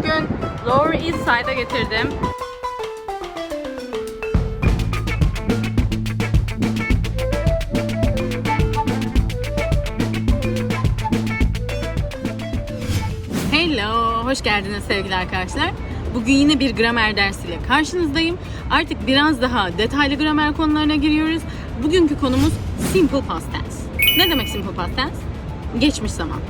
bugün Lower East Side'a getirdim. Hello, hoş geldiniz sevgili arkadaşlar. Bugün yine bir gramer dersiyle karşınızdayım. Artık biraz daha detaylı gramer konularına giriyoruz. Bugünkü konumuz simple past tense. Ne demek simple past tense? Geçmiş zaman.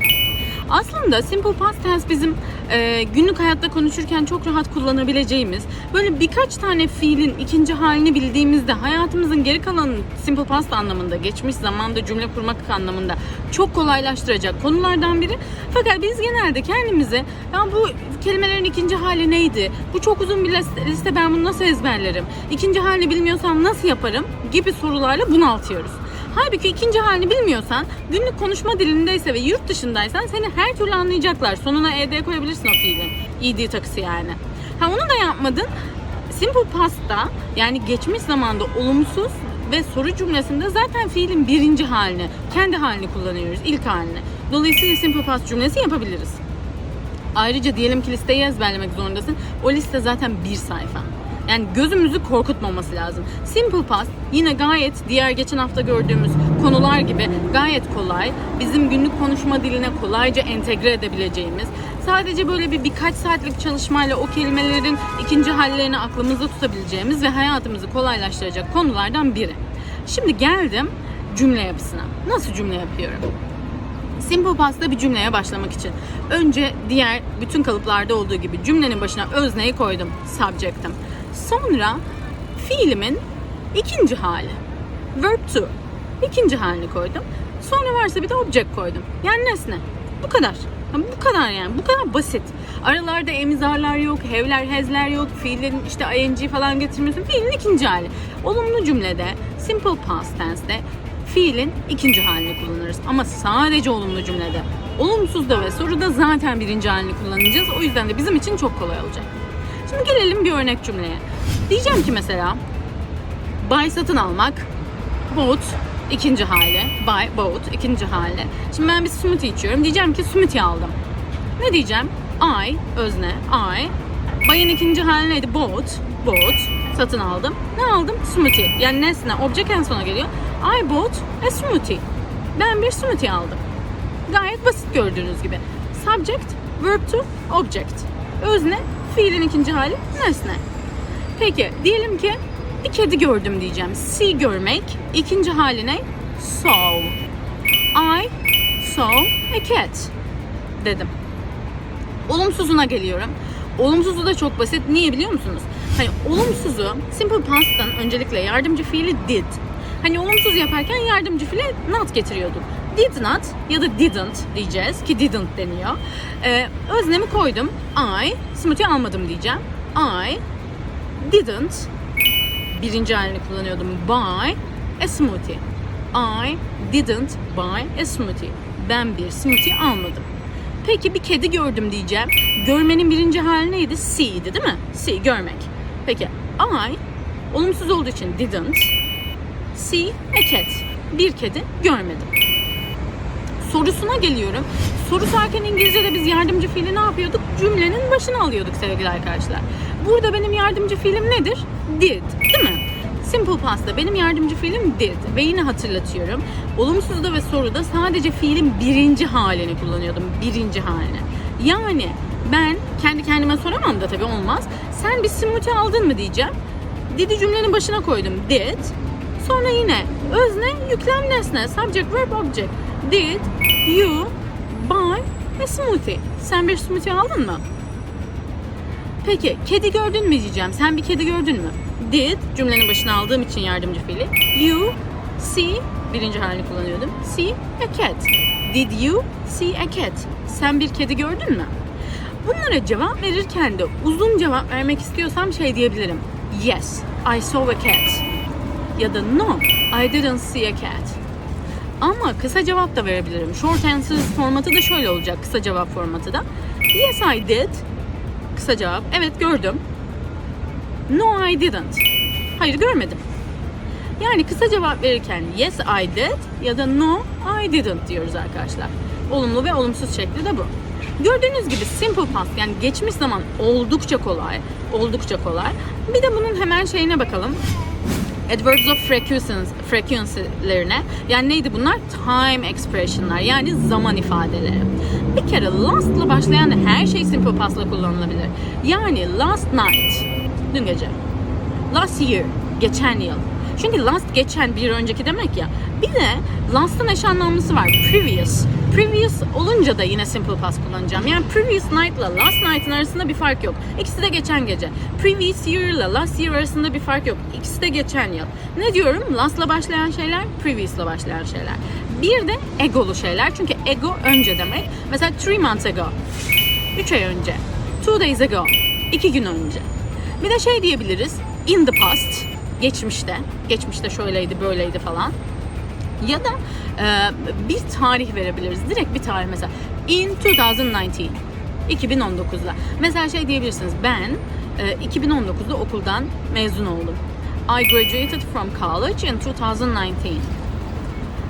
Aslında simple past tense bizim e, günlük hayatta konuşurken çok rahat kullanabileceğimiz böyle birkaç tane fiilin ikinci halini bildiğimizde hayatımızın geri kalanını simple past anlamında, geçmiş zamanda cümle kurmak anlamında çok kolaylaştıracak konulardan biri. Fakat biz genelde kendimize ya bu kelimelerin ikinci hali neydi? Bu çok uzun bir liste ben bunu nasıl ezberlerim? İkinci halini bilmiyorsam nasıl yaparım? gibi sorularla bunaltıyoruz. Halbuki ikinci halini bilmiyorsan, günlük konuşma dilindeyse ve yurt dışındaysan seni her türlü anlayacaklar. Sonuna ed koyabilirsin o fiilin. ed takısı yani. Ha onu da yapmadın. Simple past'ta yani geçmiş zamanda olumsuz ve soru cümlesinde zaten fiilin birinci halini, kendi halini kullanıyoruz, ilk halini. Dolayısıyla simple past cümlesi yapabiliriz. Ayrıca diyelim ki listeyi ezberlemek zorundasın. O liste zaten bir sayfa. Yani gözümüzü korkutmaması lazım. Simple past yine gayet diğer geçen hafta gördüğümüz konular gibi gayet kolay. Bizim günlük konuşma diline kolayca entegre edebileceğimiz. Sadece böyle bir birkaç saatlik çalışmayla o kelimelerin ikinci hallerini aklımızda tutabileceğimiz ve hayatımızı kolaylaştıracak konulardan biri. Şimdi geldim cümle yapısına. Nasıl cümle yapıyorum? Simple past'ta bir cümleye başlamak için önce diğer bütün kalıplarda olduğu gibi cümlenin başına özneyi koydum, subject'ım. Sonra fiilimin ikinci hali, verb to, ikinci halini koydum. Sonra varsa bir de object koydum. Yani nesne. Bu kadar. Yani bu kadar yani. Bu kadar basit. Aralarda emizarlar yok, hevler, hezler yok. Fiilin işte ing falan getirmiyorsun. Fiilin ikinci hali. Olumlu cümlede, simple past tense'de fiilin ikinci halini kullanırız. Ama sadece olumlu cümlede. Olumsuzda ve soruda zaten birinci halini kullanacağız. O yüzden de bizim için çok kolay olacak. Şimdi gelelim bir örnek cümleye. Diyeceğim ki mesela buy satın almak, bought ikinci hali, buy, bought ikinci hali. Şimdi ben bir smoothie içiyorum. Diyeceğim ki smoothie aldım. Ne diyeceğim? I, özne, I. Buy'ın ikinci hali neydi? Bought, bought, satın aldım. Ne aldım? Smoothie. Yani nesne, object en sona geliyor. I bought a smoothie. Ben bir smoothie aldım. Gayet basit gördüğünüz gibi. Subject, verb to, object. Özne, fiilin ikinci hali nesne. Peki diyelim ki bir kedi gördüm diyeceğim. See görmek. ikinci hali ne? Saw. I saw a cat dedim. Olumsuzuna geliyorum. Olumsuzu da çok basit. Niye biliyor musunuz? Hani olumsuzu simple past'tan öncelikle yardımcı fiili did. Hani olumsuz yaparken yardımcı fiili not getiriyorduk. Did not ya da didn't diyeceğiz ki didn't deniyor. Ee, öznemi koydum. I smoothie almadım diyeceğim. I didn't birinci halini kullanıyordum. Buy a smoothie. I didn't buy a smoothie. Ben bir smoothie almadım. Peki bir kedi gördüm diyeceğim. Görmenin birinci hali neydi? See'ydi değil mi? See, görmek. Peki I olumsuz olduğu için didn't see a cat. Bir kedi görmedim. Sorusuna geliyorum. Soru sarken İngilizce'de biz yardımcı fiili ne yapıyorduk? Cümlenin başına alıyorduk sevgili arkadaşlar. Burada benim yardımcı fiilim nedir? Did, değil mi? Simple past'ta benim yardımcı fiilim did ve yine hatırlatıyorum. Olumsuzda ve soruda sadece fiilin birinci halini kullanıyordum. Birinci halini. Yani ben kendi kendime soramam da tabii olmaz. Sen bir smoothie aldın mı diyeceğim. Did'i cümlenin başına koydum. Did. Sonra yine özne, yüklem nesne, subject, verb, object. Did you buy a smoothie? Sen bir smoothie aldın mı? Peki kedi gördün mü diyeceğim. Sen bir kedi gördün mü? Did cümlenin başına aldığım için yardımcı fiili. You see birinci halini kullanıyordum. See a cat. Did you see a cat? Sen bir kedi gördün mü? Bunlara cevap verirken de uzun cevap vermek istiyorsam şey diyebilirim. Yes, I saw a cat. Ya da no, I didn't see a cat. Ama kısa cevap da verebilirim. Short answers formatı da şöyle olacak. Kısa cevap formatı da. Yes I did. Kısa cevap. Evet gördüm. No I didn't. Hayır görmedim. Yani kısa cevap verirken yes I did ya da no I didn't diyoruz arkadaşlar. Olumlu ve olumsuz şekli de bu. Gördüğünüz gibi simple past yani geçmiş zaman oldukça kolay. Oldukça kolay. Bir de bunun hemen şeyine bakalım. Adverbs of frequency, frequency'lerine. Yani neydi bunlar? Time expression'lar yani zaman ifadeleri. Bir kere last'la başlayan her şey simple past'la kullanılabilir. Yani last night, dün gece. Last year, geçen yıl. Çünkü last geçen bir önceki demek ya. Bir de last'ın eş anlamlısı var. Previous. Previous olunca da yine simple past kullanacağım. Yani previous night ile last night'ın arasında bir fark yok. İkisi de geçen gece. Previous year ile last year arasında bir fark yok. İkisi de geçen yıl. Ne diyorum? Last'la başlayan şeyler, previous'la başlayan şeyler. Bir de egolu şeyler. Çünkü ego önce demek. Mesela three months ago. 3 ay önce. Two days ago. 2 gün önce. Bir de şey diyebiliriz. In the past. Geçmişte. Geçmişte şöyleydi, böyleydi falan. Ya da e, bir tarih verebiliriz. Direkt bir tarih mesela. In 2019. 2019'da. Mesela şey diyebilirsiniz. Ben e, 2019'da okuldan mezun oldum. I graduated from college in 2019.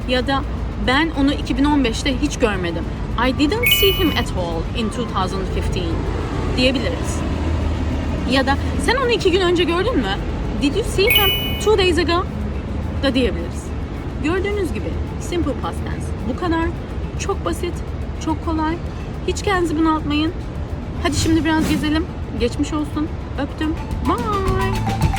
Ya da ben onu 2015'te hiç görmedim. I didn't see him at all in 2015 diyebiliriz. Ya da sen onu iki gün önce gördün mü? Did you see him two days ago? Da diyebiliriz. Gördüğünüz gibi simple past tense. Bu kadar. Çok basit, çok kolay. Hiç kendinizi bunaltmayın. Hadi şimdi biraz gezelim. Geçmiş olsun. Öptüm. Bye.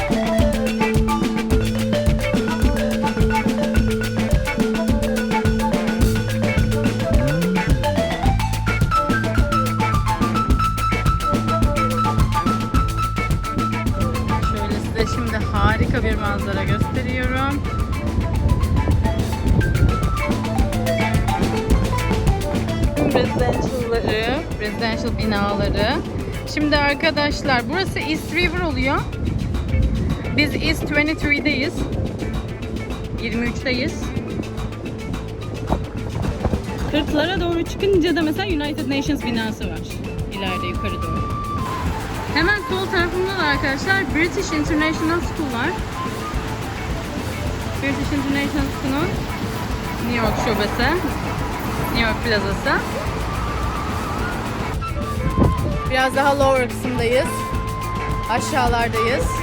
Residential binaları. Şimdi arkadaşlar burası East River oluyor. Biz East 23'deyiz. 23'teyiz. Kırklara doğru çıkınca da mesela United Nations binası var. İleride yukarı doğru. Hemen sol tarafımda da arkadaşlar British International School var. British International School'un New York şubesi. New York plazası. Biraz daha lower kısımdayız. Aşağılardayız.